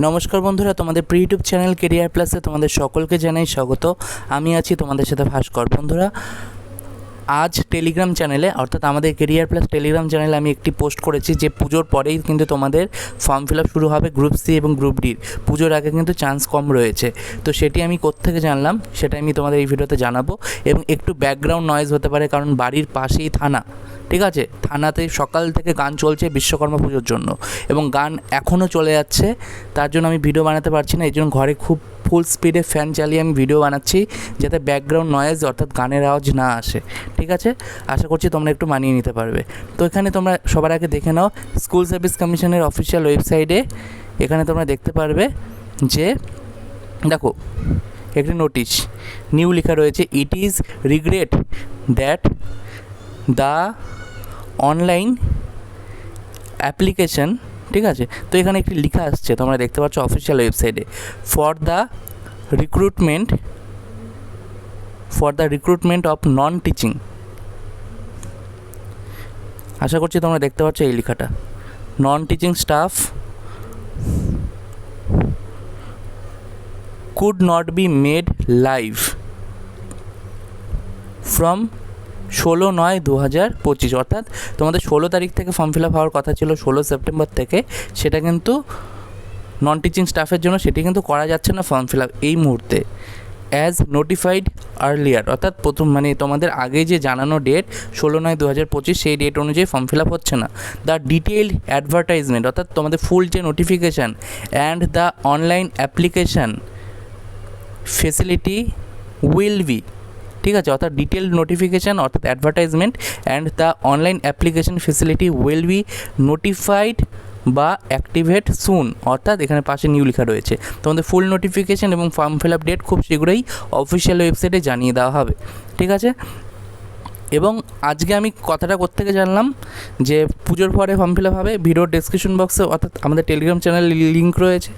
নমস্কার বন্ধুরা, তোমাদের প্রি ইউটিউব চ্যানেল কেরিয়ার প্লাসে তোমাদের সকলকে জানাই স্বাগত। আমি আছি তোমাদের সাথে ভাস্কর। বন্ধুরা আজ টেলিগ্রাম চ্যানেলে অর্থাৎ আমাদের কেরিয়ার প্লাস টেলিগ্রাম চ্যানেলে আমি একটি পোস্ট করেছি যে পুজোর পরেই কিন্তু তোমাদের ফর্ম ফিল আপ শুরু হবে গ্রুপ সি এবং গ্রুপ ডির পুজোর আগে কিন্তু চান্স কম রয়েছে। তো সেটি আমি কোত্থেকে জানলাম, সেটা আমি তোমাদের এই ভিডিওতে জানাব এবং একটু ব্যাকগ্রাউন্ড নয়েজ হতে পারে, কারণ বাড়ির পাশেই থানা, ঠিক আছে? থানাতে সকাল থেকে গান চলছে বিশ্বকর্মা পুজোর জন্য এবং গান এখনও চলে যাচ্ছে, তার জন্য আমি ভিডিও বানাতে পারছি না এই জন্য ঘরে খুব ফুল স্পিডে ফ্যান চালিয়ে আমি ভিডিও বানাচ্ছি, যাতে ব্যাকগ্রাউন্ড নয়েজ অর্থাৎ গানের আওয়াজ না আসে, ঠিক আছে? আশা করছি তোমরা একটু মানিয়ে নিতে পারবে। তো এখানে তোমরা সবার আগে দেখে নাও স্কুল সার্ভিস কমিশনের অফিসিয়াল ওয়েবসাইটে এখানে তোমরা দেখতে পারবে যে, দেখো, একটি নোটিশ নিউ লেখা রয়েছে it is regret that the online application ঠিক আছে? তো এখানে একটি লেখা আসছে, তোমরা দেখতে পাচ্ছ অফিসিয়াল ওয়েবসাইটে for the recruitment for the recruitment of non teaching আশা করছি তোমরা দেখতে পাচ্ছ এই লেখাটা। Non teaching staff could not be made live from ষোলো নয় দু হাজার পঁচিশ, অর্থাৎ তোমাদের ষোলো তারিখ থেকে ফর্ম ফিল আপ হওয়ার কথা ছিল ষোলো সেপ্টেম্বর থেকে, সেটা কিন্তু নন টিচিং স্টাফের জন্য সেটি কিন্তু করা যাচ্ছে না ফর্ম ফিল আপ এই মুহূর্তে। অ্যাজ নোটিফাইড আর্লিয়ার অর্থাৎ প্রথম মানে তোমাদের আগে যে জানানো ডেট ষোলো নয় দু হাজার পঁচিশ, সেই ডেট অনুযায়ী ফর্ম ফিল আপ হচ্ছে না। দ্য ডিটেইলড অ্যাডভার্টাইজমেন্ট অর্থাৎ তোমাদের ফুল যে notification and the online application facility will be ঠিক আছে? অর্থাৎ ডিটেল নোটিফিকেশান অর্থাৎ advertisement and the online application facility will be notified বা অ্যাক্টিভেট সুন অর্থাৎ এখানে পাশে নিউ লেখা রয়েছে। তোমাদের ফুল নোটিফিকেশান এবং ফর্ম ফিল আপ ডেট খুব শীঘ্রই অফিসিয়াল ওয়েবসাইটে জানিয়ে দেওয়া হবে। ঠিক আছে? এবং আজকে আমি কথাটা কোত্থেকে জানলাম যে পুজোর পরে ফর্ম ফিল আপ হবে ভিডিওর ডেসক্রিপশন বক্সে অর্থাৎ আমাদের টেলিগ্রাম চ্যানেল লিঙ্ক রয়েছে।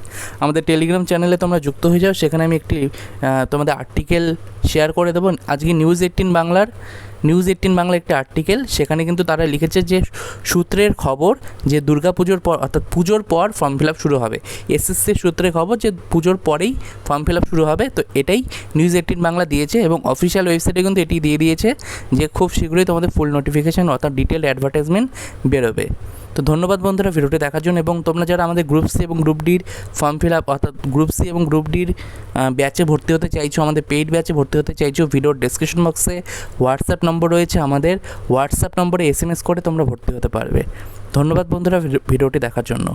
আমাদের টেলিগ্রাম চ্যানেলে তোমরা যুক্ত হয়ে যাও, সেখানে আমি একটি তোমাদের আর্টিকেল শেয়ার করে দেবো। আজকে নিউজ এইটিন বাংলার নিউজ এইটিন বাংলা একটি আর্টিকেল সেখানে কিন্তু তারা লিখেছে যে সূত্রের খবর যে দুর্গা পুজোর পর, অর্থাৎ পুজোর পর ফর্ম ফিল আপ শুরু হবে। এসএসসির সূত্রে খবর যে পুজোর পরেই ফর্ম ফিল আপ শুরু হবে। তো এটাই নিউজ এইটিন বাংলা দিয়েছে এবং অফিসিয়াল ওয়েবসাইটে কিন্তু এটি দিয়ে দিয়েছে যে খুব শীঘ্রই তোমাদের ফুল নোটিফিকেশান অর্থাৎ ডিটেল অ্যাডভার্টাইজমেন্ট বেরোবে। তো ধন্যবাদ বন্ধুরা ভিডিওটি দেখার জন্য এবং তোমরা যারা আমাদের গ্রুপ সি এবং গ্রুপ ডির ফর্ম ফিল আপ অর্থাৎ গ্রুপ সি এবং গ্রুপ ডির ব্যাচে ভর্তি হতে চাইছো, আমাদের পেইড ব্যাচে ভর্তি হতে চাইছো, ভিডিওর ডেসক্রিপশন বক্সে হোয়াটসঅ্যাপ নম্বর রয়েছে আমাদের। হোয়াটসঅ্যাপ নম্বরে এস এম এস করে তোমরা ভর্তি হতে পারবে। ধন্যবাদ বন্ধুরা ভিডিওটি দেখার জন্য।